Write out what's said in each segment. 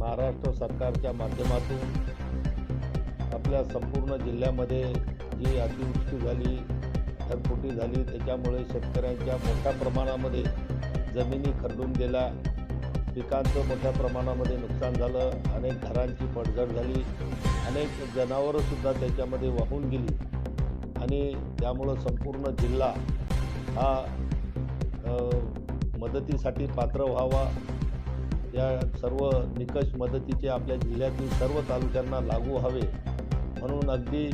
महाराष्ट्र सरकारच्या माध्यमातून आपल्या संपूर्ण जिल्ह्यामध्ये जी अतिवृष्टी झाली ढगफुटी झाली त्याच्यामुळे शेतकऱ्यांच्या मोठ्या प्रमाणामध्ये जमिनी खरडून गेल्या. पिकांचं मोठ्या प्रमाणामध्ये नुकसान झालं अनेक घरांची पडझड झाली अनेक जनावरंसुद्धा त्याच्यामध्ये वाहून गेली. आणि त्यामुळं संपूर्ण जिल्हा हा मदतीसाठी पात्र व्हावा या सर्व निकष मदतीचे आपल्या जिल्ह्यातील सर्व तालुक्यांना लागू हवे. म्हणून अगदी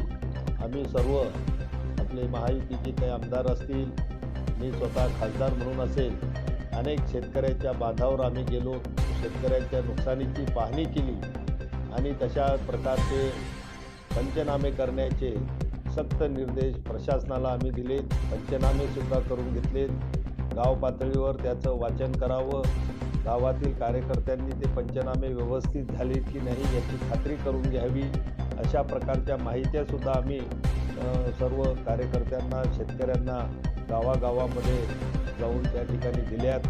आम्ही सर्व आपले महायुतीचे काही आमदार असतील मी स्वतः खासदार म्हणून असेल अनेक शेतकऱ्याच्या बांधावर आम्ही गेलो. शेतकऱ्यांच्या नुकसानीची पाहणी केली आणि तशा प्रकारचे पंचनामे करण्याचे सक्त निर्देश प्रशासनाला आम्ही दिलेत. पंचनामेसुद्धा करून घेतलेत. गाव पातळीवर त्याचं वाचन करावं. गावातील कार्यकर्त्यांनी ते पंचनामे व्यवस्थित झाले की नाही याची खात्री करून घ्यावी अशा प्रकारच्या माहित्यासुद्धा आम्ही सर्व कार्यकर्त्यांना शेतकऱ्यांना गावागावामध्ये जाऊन त्या ठिकाणी दिल्यात.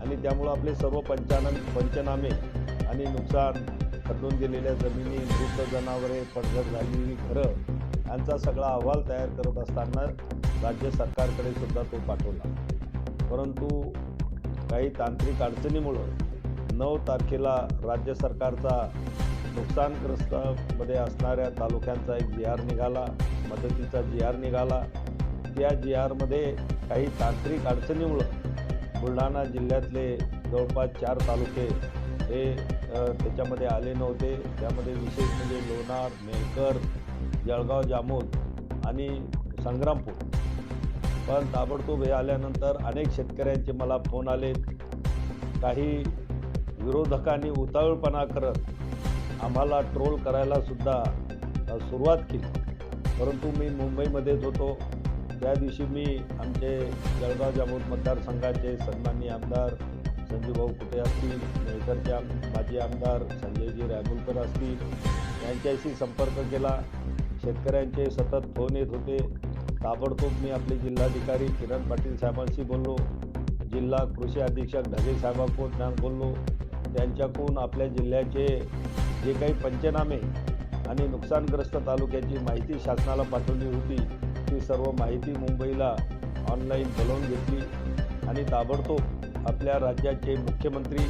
आणि त्यामुळं आपले सर्व पंचानन पंचनामे आणि नुकसान खडून गेलेल्या जमिनी मृत जनावरे पडझड झालेली घरं यांचा सगळा अहवाल तयार करत असताना राज्य सरकारकडे सुद्धा तो पाठवला. परंतु काही तांत्रिक अडचणीमुळं नऊ तारखेला राज्य सरकारचा नुकसानग्रस्तमध्ये असणाऱ्या तालुक्यांचा एक जी आर निघाला मदतीचा जी आर निघाला. त्या जी आरमध्ये काही तांत्रिक अडचणीमुळं बुलढाणा जिल्ह्यातले जवळपास चार तालुके हे त्याच्यामध्ये आले नव्हते. त्यामध्ये विशेष म्हणजे लोणार मेहकर जळगाव जामोद आणि संग्रामपूर. पण ताबडतोब हे आल्यानंतर अनेक शेतकऱ्यांचे मला फोन आले काही विरोधकांनी उतावळपणा करत आम्हाला ट्रोल करायला सुद्धा सुरुवात केली. परंतु मी मुंबईमध्येच होतो. त्या दिवशी मी आमचे जळगाव जामोद मतदारसंघाचे सन्माननीय आमदार संजूभाऊ कुटे असतील मेहकरचे माजी आमदार संजयजी रायमुलकर असतील यांच्याशी संपर्क केला. शेतकऱ्यांचे सतत फोन येत होते. ताबडतोब मी आपले जिल्हाधिकारी किरण पाटील साहेबांशी बोललो. जिल्हा कृषी अधीक्षक ढगे साहेबांकडून बोललो. त्यांच्याकडून आपल्या जिल्ह्याचे जे काही पंचनामे आणि नुकसानग्रस्त तालुक्याची माहिती शासनाला पाठवली होती ती सर्व माहिती मुंबईला ऑनलाईन बोलवून घेतली आणि ताबडतोब आपल्या राज्याचे मुख्यमंत्री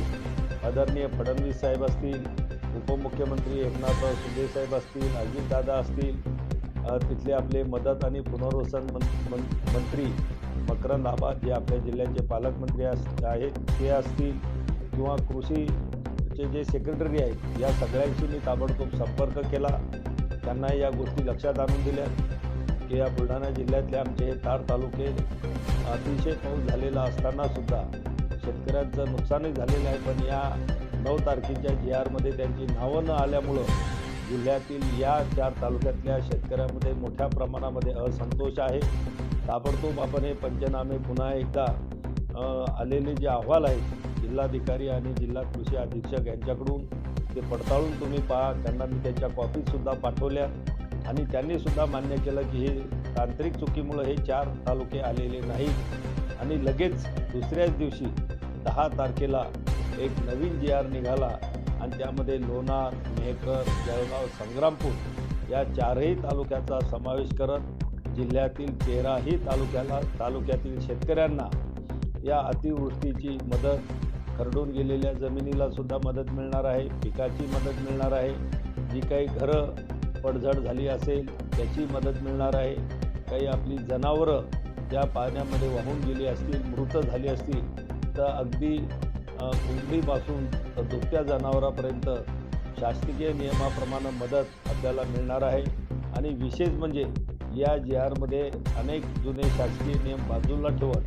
आदरणीय फडणवीस साहेब असतील उपमुख्यमंत्री एकनाथ शिंदे साहेब असतील अजितदादा असतील तिथले आपले मदत आणि पुनर्वसन मं मं मंत्री मकरंद आबा जे आपल्या जिल्ह्याचे पालकमंत्री अस आहेत ते असतील किंवा कृषीचे जे सेक्रेटरी आहेत या सगळ्यांशी मी ताबडतोब संपर्क केला. त्यांना या गोष्टी लक्षात आणून दिल्या की या बुलढाणा जिल्ह्यातले आमचे हे तालुके अतिशय पाऊस झालेला असतानासुद्धा शेतकऱ्यांचं नुकसानही झालेलं आहे. पण या नऊ तारखेच्या जी आरमध्ये त्यांची नावं न आल्यामुळं जिल्ह्यातील या चार तालुक्यातल्या शेतकऱ्यांमध्ये मोठ्या प्रमाणामध्ये असंतोष आहे. ताबडतोब आपण हे पंचनामे पुन्हा एकदा आलेले जे अहवाल आहेत जिल्हाधिकारी आणि जिल्हा कृषी अधीक्षक यांच्याकडून ते पडताळून तुम्ही पहा. त्यांना मी त्याच्या कॉपीजसुद्धा पाठवल्या. आणि त्यांनीसुद्धा मान्य केलं की हे तांत्रिक चुकीमुळं हे चार तालुके आलेले नाहीत. आणि लगेच दुसऱ्याच दिवशी दहा तारखेला एक नवीन जी आर निघाला. आणि त्यामध्ये लोणार मेहकर जळगाव संग्रामपूर या चारही तालुक्याचा समावेश करत जिल्ह्यातील तेराही तालुक्याला तालुक्यातील शेतकऱ्यांना या अतिवृष्टीची मदत खरडून गेलेल्या जमिनीला सुद्धा मदत मिळणार आहे पिकाची मदत मिळणार आहे. जी काही घरं पडझड झाली असेल त्याची मदत मिळणार आहे. काही आपली जनावरं ज्या पाण्यामध्ये वाहून गेली असतील मृत झाली असतील तर अगदी अ, कुंडीपासून तर दुभत्या जनावरापर्यंत शासकीय नियमाप्रमाणे मदत आपल्याला मिळणार आहे. आणि विशेष म्हणजे या जी आरमध्ये अनेक जुने शासकीय नियम बाजूला ठेवत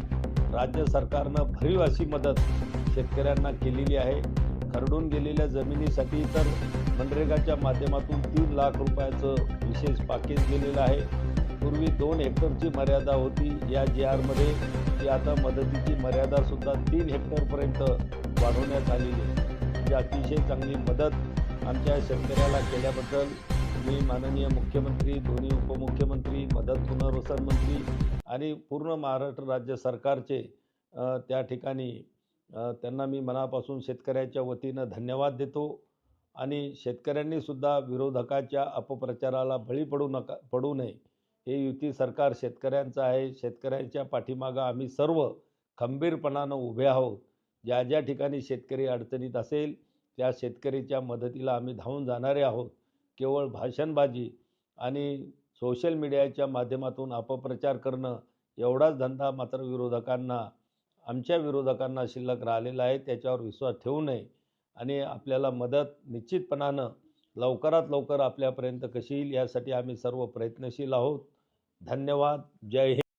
राज्य सरकारनं भरीव अशी मदत शेतकऱ्यांना केलेली आहे. खरडून गेलेल्या जमिनीसाठी तर मनरेगाच्या माध्यमातून तीन लाख रुपयाचं विशेष पॅकेज दिलेलं आहे. पूर्वी दोन हेक्टरची मर्यादा होती या जी आरमध्ये ती आता मदतीची मर्यादासुद्धा तीन हेक्टरपर्यंत वाढवण्यात आलेली आहे. ही अतिशय चांगली मदत आमच्या शेतकऱ्याला केल्याबद्दल मी माननीय मुख्यमंत्री दोन्ही उपमुख्यमंत्री मदत पुनर्वसन मंत्री आणि पूर्ण महाराष्ट्र राज्य सरकारचे त्या ठिकाणी त्यांना मी मनापासून शेतकऱ्याच्या वतीनं धन्यवाद देतो आणि शेतकऱ्यांनीसुद्धा विरोधकाच्या अपप्रचाराला बळी पडू नका पडू नये. हे युती सरकार शेतकऱ्यांचं आहे. शेतकऱ्यांच्या पाठीमागं आम्ही सर्व खंबीरपणानं उभे आहोत. ज्या ज्या ठिकाणी शेतकरी अडचणीत असेल त्या शेतकरीच्या मदतीला आम्ही धावून जाणारे आहोत. केवळ भाषणबाजी आणि सोशल मीडियाच्या माध्यमातून अपप्रचार करणं एवढाच धंदा मात्र विरोधकांना आमच्या विरोधकांना शिल्लक राहिलेला आहे त्याच्यावर विश्वास ठेवू नये. आणि आपल्याला मदत निश्चितपणानं लवकरात लवकर आपल्यापर्यंत कशी येईल यासाठी आम्ही सर्व प्रयत्नशील आहोत. धन्यवाद. जय हिंद.